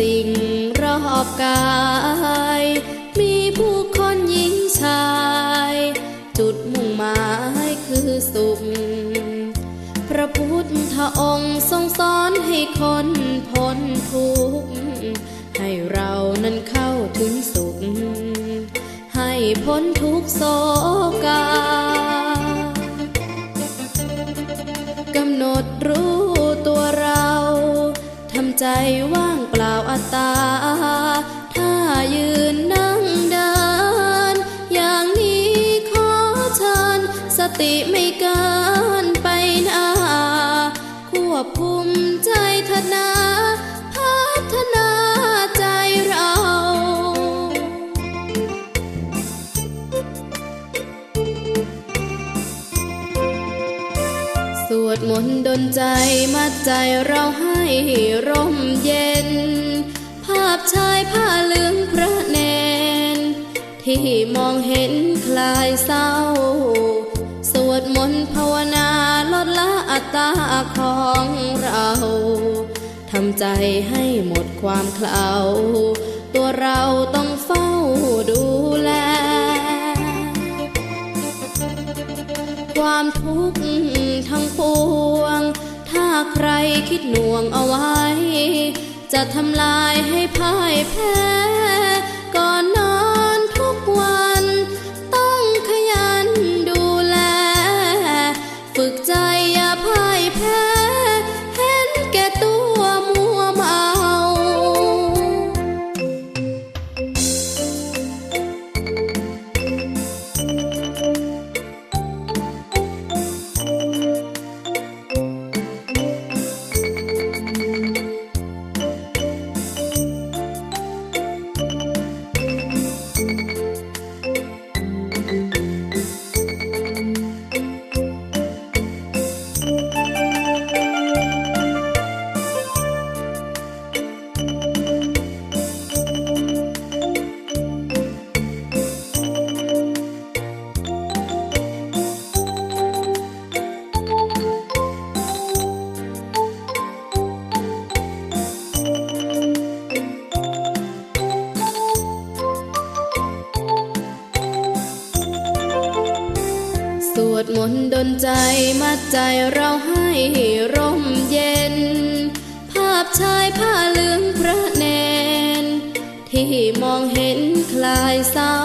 สิ่งรอบกาย มีผู้คนหญิงชาย จุดมุ่งหมายคือสุข พระพุทธองค์ทรงสอนให้คนพ้นทุกข์ให้เรานั้นเข้าถึงสุข ให้พ้นทุกโศกากำหนดรู้ตัว ใจว่างเปล่าอัตตา ถ้ายืนนั่งเดิน อย่างนี้ขอเชิญสติไม่เกินไปนาควบคุมใจทนา นดนใจมัดใจเราให้ร่มเย็น ภาพชายผ้าเหลืองพระเนน ที่มองเห็นคลายเศร้า สวดมนต์ภาวนาลดละอัตตาของเราทำใจให้หมดความเคลาตัวเราต้องเฝ้าดูแล ความทุกข์ รคิดหน่วงเอาไว้ จะทำลายให้พ่ายแพ้ ใจเราให้ร่มเย็น ภาพชายผ้าเหลืองพระเนน ที่มองเห็นคลายเศร้า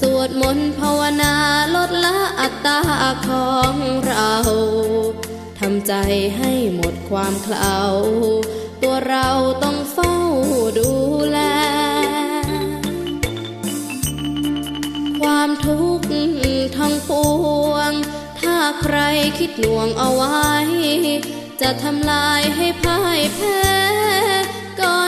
สวดมนต์ภาวนาลดละอัตตาของเราทำใจให้หมดความเคลาตัวเราต้องเฝ้าดูแล ความทุกข์ทั้งปวง ถ้าใครคิดหน่วงเอาไว้ จะทำลายให้พ่ายแพ้ก่อ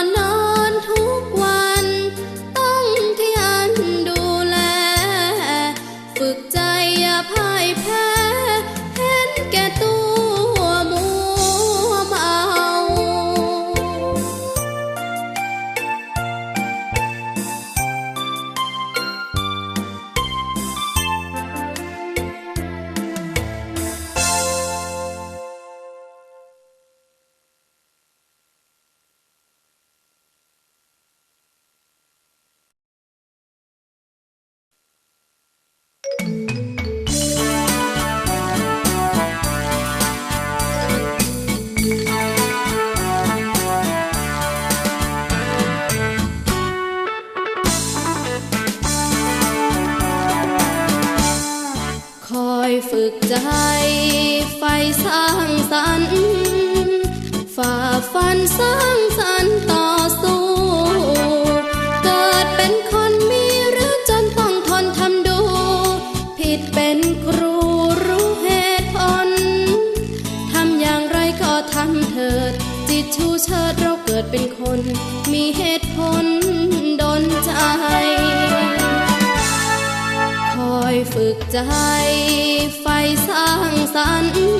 นนอน สร้างสรรค์ต่อสู้ เกิดเป็นคนมีหรือจนต้องทนทำดู ผิดเป็นครูรู้เหตุผลทำอย่างไรก็ทำเถิด จิตชูเชิดเราเกิดเป็นคน มีเหตุผลดนใจ คอยฝึกใจไฟสร้างสรรค์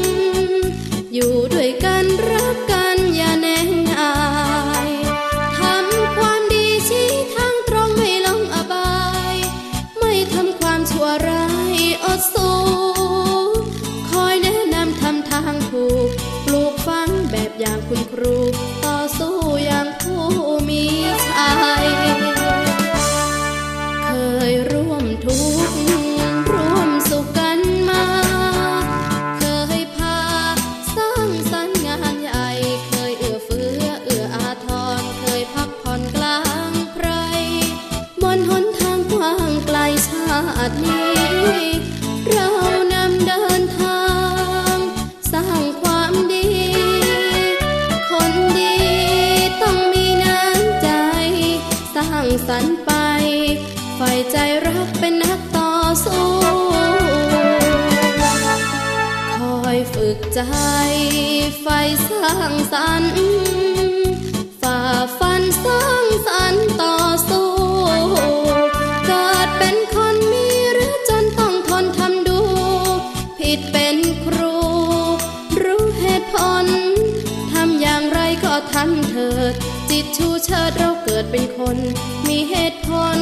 สรรฝ่าฟันสร้างสรรต่อสู้เกิดเป็นคนมีหรือจนต้องทนทำดู ผิดเป็นครู รู้เหตุผลทำอย่างไรก็ทำเถิด จิตชูเชิดเราเกิดเป็นคน มีเหตุผล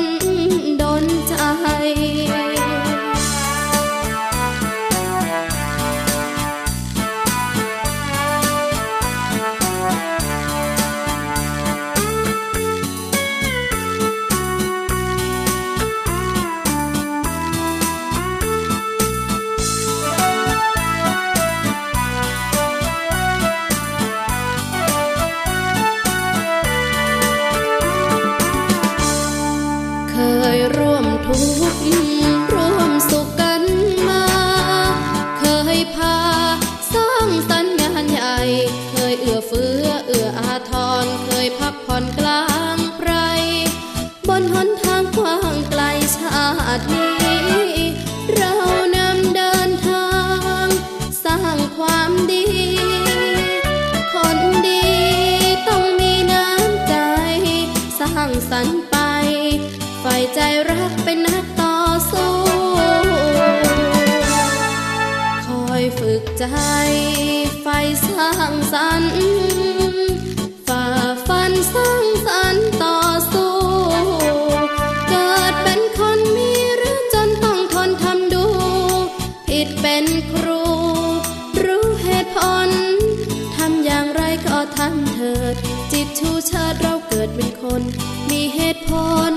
เถิด จิตชูชาติเราเกิดเป็นคน มีเหตุผล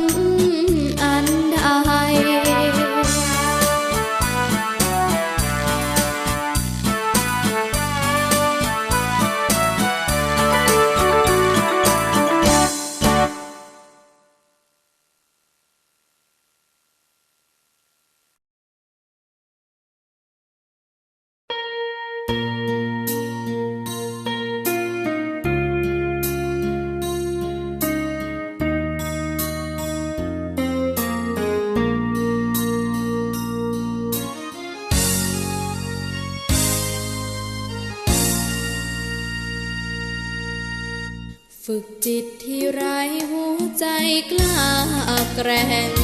อันใด grand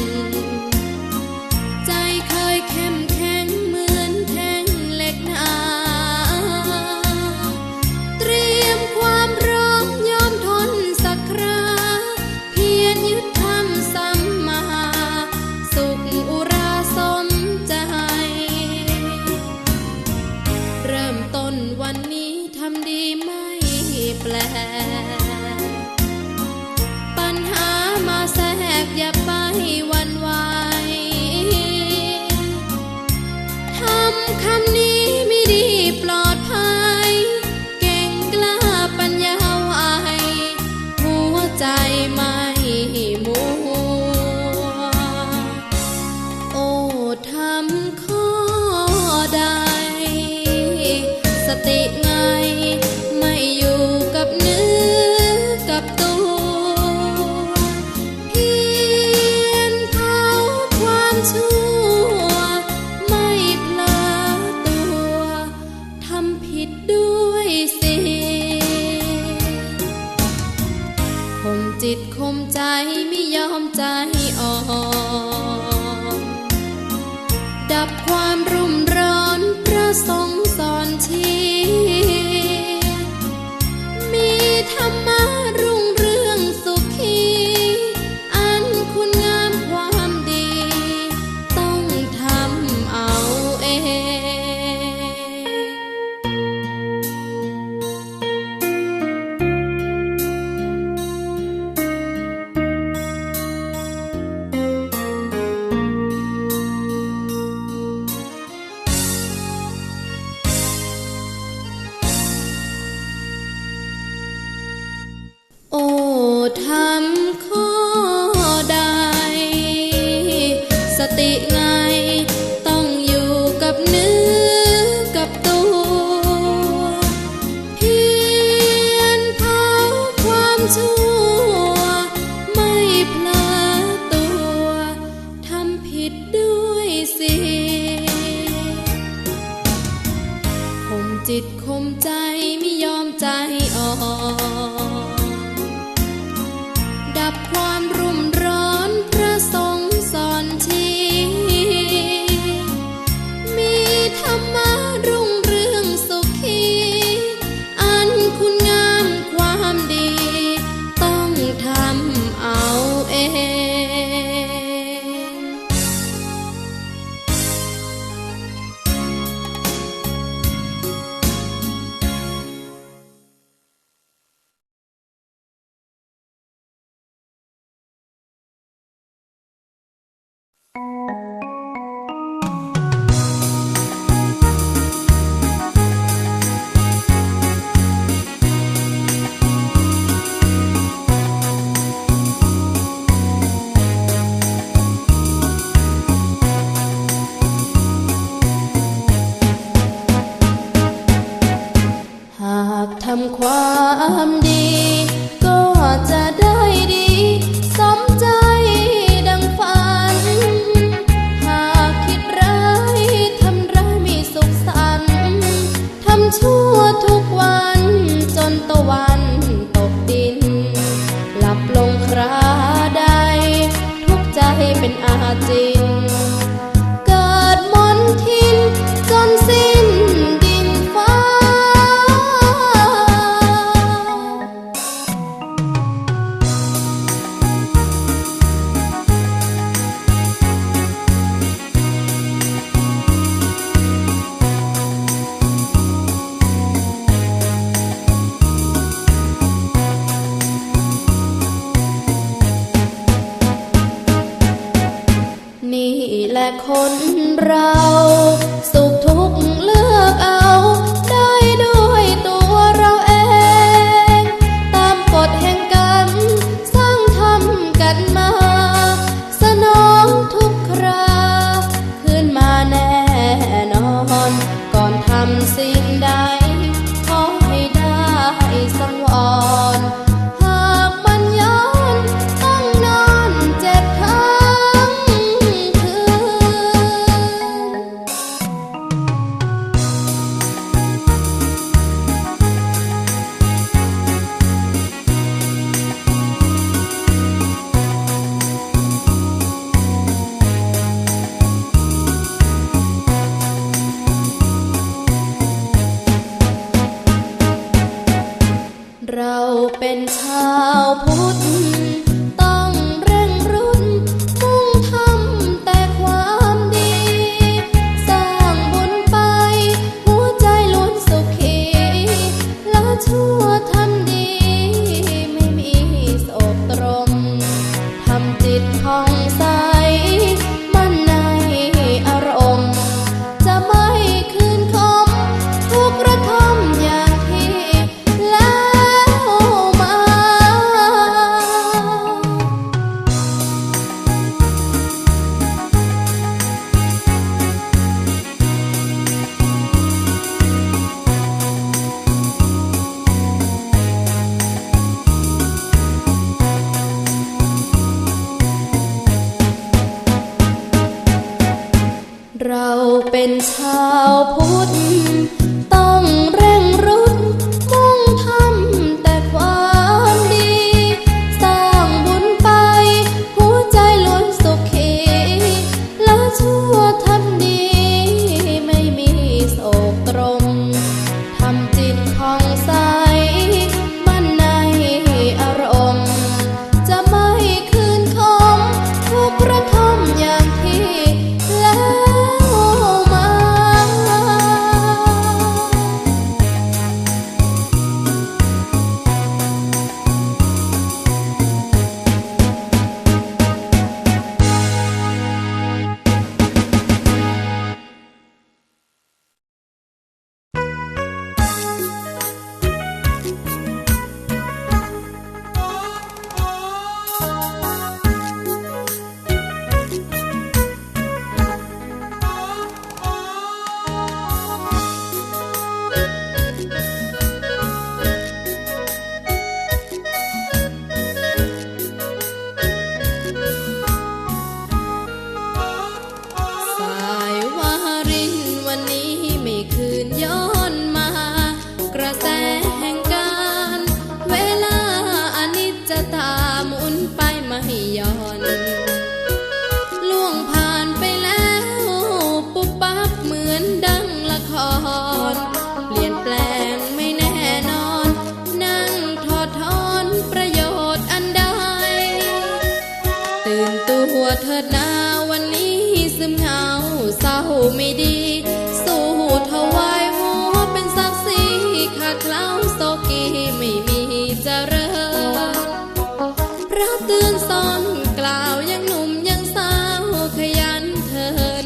อนกล่าวยังหนุ่มยังสาวขยันเทิน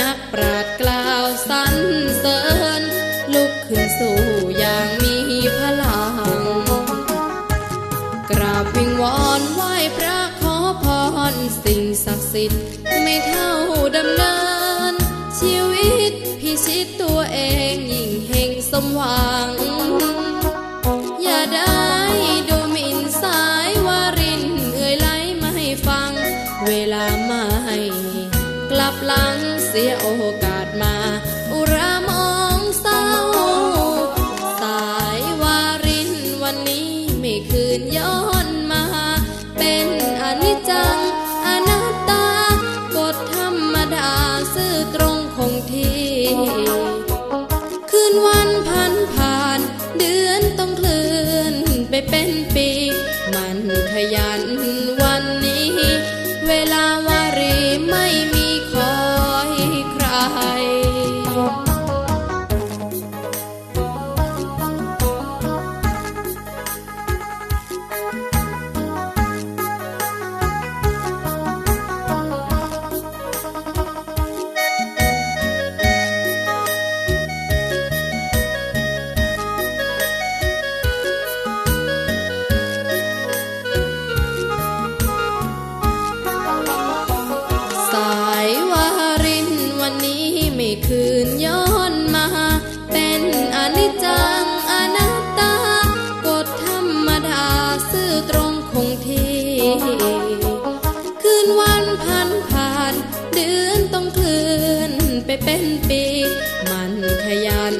นักปราดกล่าวสันเสริญ ลุกขึ้นสู่อย่างมีพลัง กราบวิงวอนไหว้พระขอพรสิ่งศักดิ์สิทธิ์ไม่เท่าดำเนิน ชีวิตพิชิตตัวเองยิ่งเฮงสมหวัง สียโอกาสมา อุรามองเศร้า สายวารินวันนี้ไม่คืนย้อนมา เป็นอนิจจังอนัตตากฎธรรมดาซื่อตรงคงที่ คืนวันผ่านผ่าน เดือนต้องเคลื่อนไปเป็น เดือนต้องคืนไปเป็นปี มันขยัน